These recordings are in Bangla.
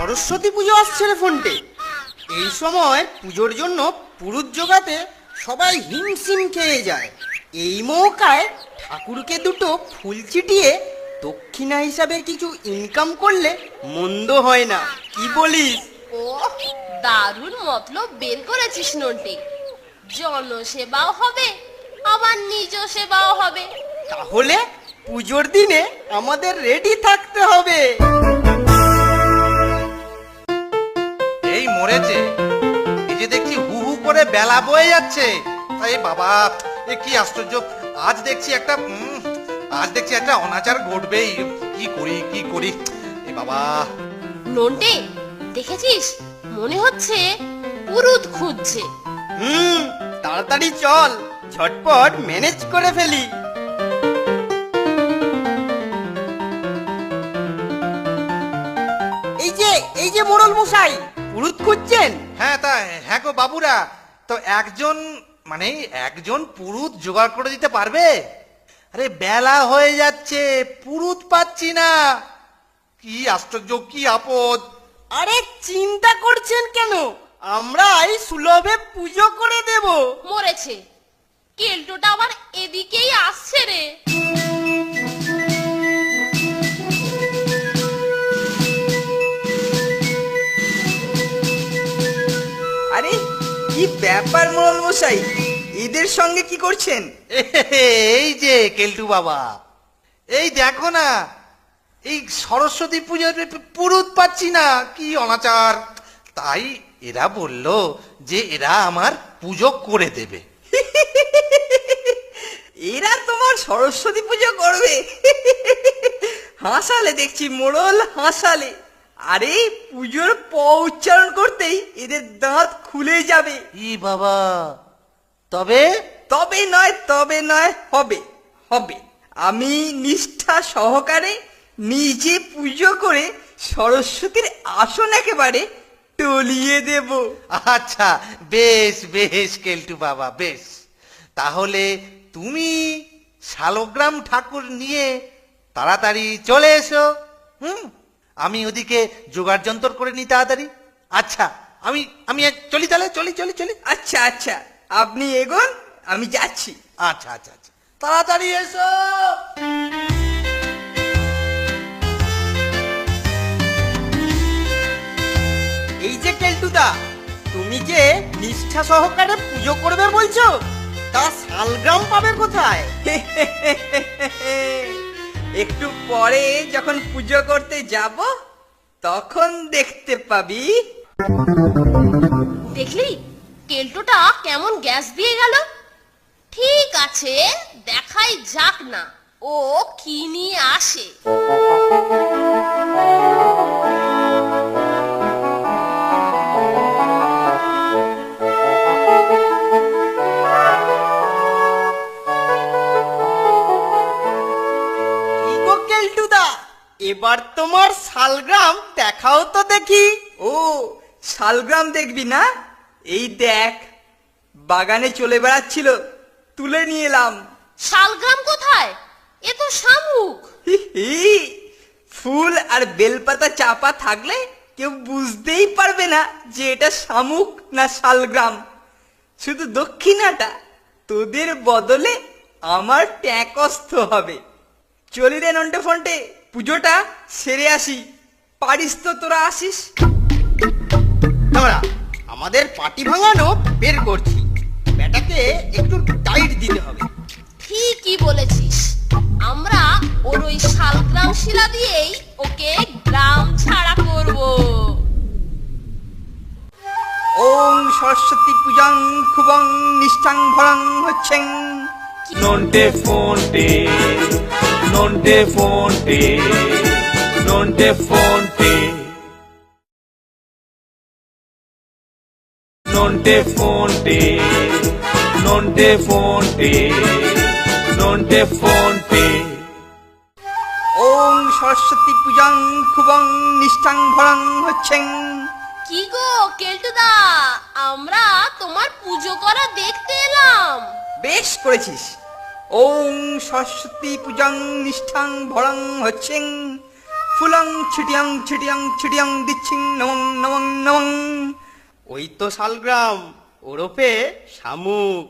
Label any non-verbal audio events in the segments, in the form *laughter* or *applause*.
সরস্বতী পুজো আসছে রে ফোনটে। এই সময় পুজোর জন্য পুরুত জোগাতে সবাই হিমশিম খেয়ে যায়। এই মৌকায় ঠাকুরকে দুটো ফুল ছিটিয়ে দক্ষিণা হিসাবে কিছু ইনকাম করলে মন্দ হয় না। কি বলিস? ও দারুণ মতলব বের করেছিস নন্টে। জনসেবাও হবে আবার নিজ সেবাও হবে। তাহলে পুজোর দিনে আমাদের রেডি থাকতে হবে। এই মরেছে। এই যে দেখছি হু হু করে বেলা বয়ে যাচ্ছে। এই বাবা এ কি আশ্চর্য। আজ দেখছি একটা আজ দেখছি একটা অনাচার ঘটবেই। কি করি কি করি? এ বাবা। নন্টে দেখেছিস? মনে হচ্ছে পুরুত খুঁজছে। হুম তাড়াতাড়ি চল ঝটপট ম্যানেজ করে ফেলি। এই যে এই যে মোড়ল মশাই পুরুত খুঁজছেন হ্যাঁ তা হ্যাঁ গো বাবুরা। তো একজন মানে একজন পুরুত জোগাড় করে দিতে পারবে? আরে বেলা হয়ে যাচ্ছে পুরুত পাচ্ছি না। কি আশ্চর্য কি আপদ। আরে চিন্তা করছেন কেন? আমরাই সুলভে পুজো করে দেব। মরেছে। কেল্টোটা আবার এদিকেই আসছে রে। ব্যাপার মোড়ল মশাই এদের সঙ্গে কি করছেন? এই যে কেলটু বাবা। এই দেখো না এই সরস্বতী পুজোর পুরুত পাচ্ছি না কি অনাচার। তাই এরা বলল যে এরা আমার পুজো করে দেবে। *laughs* এরা তোমার সরস্বতী পুজো করবে। হাসালে দেখছি মোড়ল হাসালে। আরে পুজোর প উচ্চারণ করতেই এদের দাঁত খুলে যাবে। ই বাবা তবে? তবে নয় তবে নয় হবে হবে। আমি নিষ্ঠা সহকারে নিজে পুজো করে সরস্বতীর আসন একেবারে টলিয়ে দেব। আচ্ছা বেশ বেশ কেলটু বাবা বেশ। তাহলে তুমি শালগ্রাম ঠাকুর নিয়ে তাড়াতাড়ি চলে এসো হুম? আমি ওদিকে জোগাড় যন্তর করে নি তাড়াতাড়ি। আচ্ছা আমি আমি চলি তাহলে চলি চলি চলি। আচ্ছা আচ্ছা আপনি এগোন আমি যাচ্ছি। আচ্ছা আচ্ছা আচ্ছা। তাড়াতাড়ি এসো। এই যে কেলটুদা তুমি যে নিষ্ঠা সহকারে পুজো করবে বলছো তা শালগ্রাম পাবে কোথায়? *laughs* একটু পরে যখন পুজো করতে যাব, তখন দেখতে পাবি। দেখলি? কেল্টোটা কেমন গ্যাস দিয়ে গেল? ঠিক আছে, দেখাই যাক না। ও কি নিয়ে আসে? কি এবার তোমার শালগ্রাম দেখাও তো দেখি। ও শালগ্রাম দেখবি না? এই দেখ বাগানে চলে বেড়াচ্ছিল তুলে নিয়ে এলাম। শালগ্রাম কোথায়? এ তো শামুক। হি হি, ফুল আর বেলপাতা চাপা থাকলে কেউ বুঝতেই পারবে না যে এটা শামুক না শালগ্রাম। শুধু দক্ষিণাটা তোদের বদলে আমার ট্যাকস্থ হবে। চলি রে নন্টে ফন্টে পুজোটা সেরে আসি। পারিস তো তোরা আসিস? দাঁড়া আমাদের পাটি ভাঙানো বের করছি। ব্যাটাকে একটু টাইট দিতে হবে। ঠিকই বলেছিস। আমরা ওর ওই শালগ্রাম শিলা দিয়েই ওকে গ্রাম ছাড়া করব। ওম সরস্বতী পূজাং খুবং নিষ্ঠাং ভরং হচ্ছেন Nonte fonte, nonte fonte, nonte fonte. Nonte fonte, nonte fonte, nonte fonte. ওং সরস্বতী পূজাং খুবং নিষ্ঠাং ভরং হচ্ছেন কি গো কেলটুদা আমরা তোমার পুজো করা দেখতে এলাম বেশ করেছিস ওং সরস্বতী পূজাং নিষ্ঠাং ভরং হচ্ছেন ফুলং ছিটিয়াং ছিটিয়াং ছিটিয়াং দিচ্ছিং নমং নমং নমং। ওই তো শালগ্রাম ওরফে শামুক।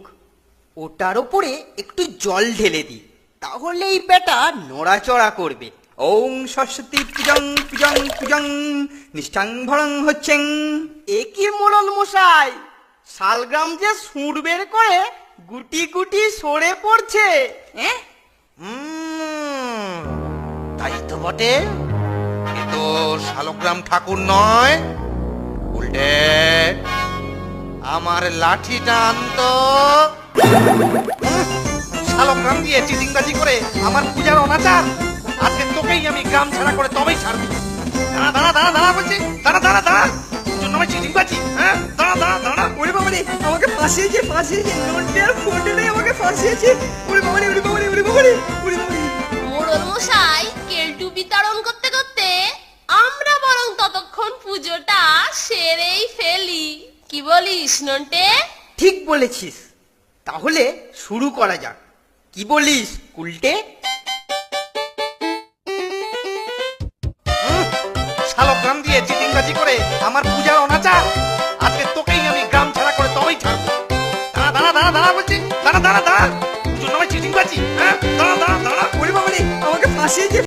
ওটার ওপরে একটু জল ঢেলে দি তাহলেই বেটা নড়াচড়া করবে। ওং সরস্বতী পূজং পূজং পূজং নিষ্ঠাং ভরং হচ্ছেন এ কি মোড়ল মশাই? শালগ্রাম যে সুর বের করে গুটি গুটি সরে পড়ছে। হ্যাঁ তাই তো বটে। এ তো শালগ্রাম ঠাকুর নয়। উল্টে আমার লাঠিটা আনতো। উম, শালগ্রাম দিয়ে চিটিংবাজি করে আমার পূজার অনাচার। আজকে তোকেই আমি গ্রাম ছাড়া করে তবেই ছাড়বো। দাঁড়া দাঁড়া দাঁড়া দাঁড়া বলছি। দাঁড়া দাঁড়া দাঁড়া। তোর জন্য আমি চিটিংবাজি হ্যাঁ দাঁড়া দাঁড়া দাঁড়া। ওরে বাবা রে আমাকে ফাঁসিয়েছে ফাঁসিয়েছে। আমাকে ফাঁসিয়েছে ওরে বাবা রে ওরে বাবা রে ওরে বাবা রে ওরে বাবা রে মোড়ল মশাই কেলটু বিতরণ করতে করতে আমরা বরং ততক্ষণ পুজোটা সেরেই ফেলি। কি বলিস নন্টে? ঠিক বলেছিস। তাহলে শুরু করা যাক। কি বলিস উল্টে চিটিংবাজি করে, আমার পূজার অনাচার। আজকে তোকেই আমি গ্রাম ছাড়া করে তবেই ছাড়বো। দাঁড়া দাঁড়া দাঁড়া দাঁড়া বলছি। দাঁড়া দাঁড়া দাঁড়া। তোর নামে চিটিংবাজি হ্যাঁ? দাঁড়া দাঁড়া দাঁড়া। ওরে বাবা আমাকে ফাঁসিয়েছে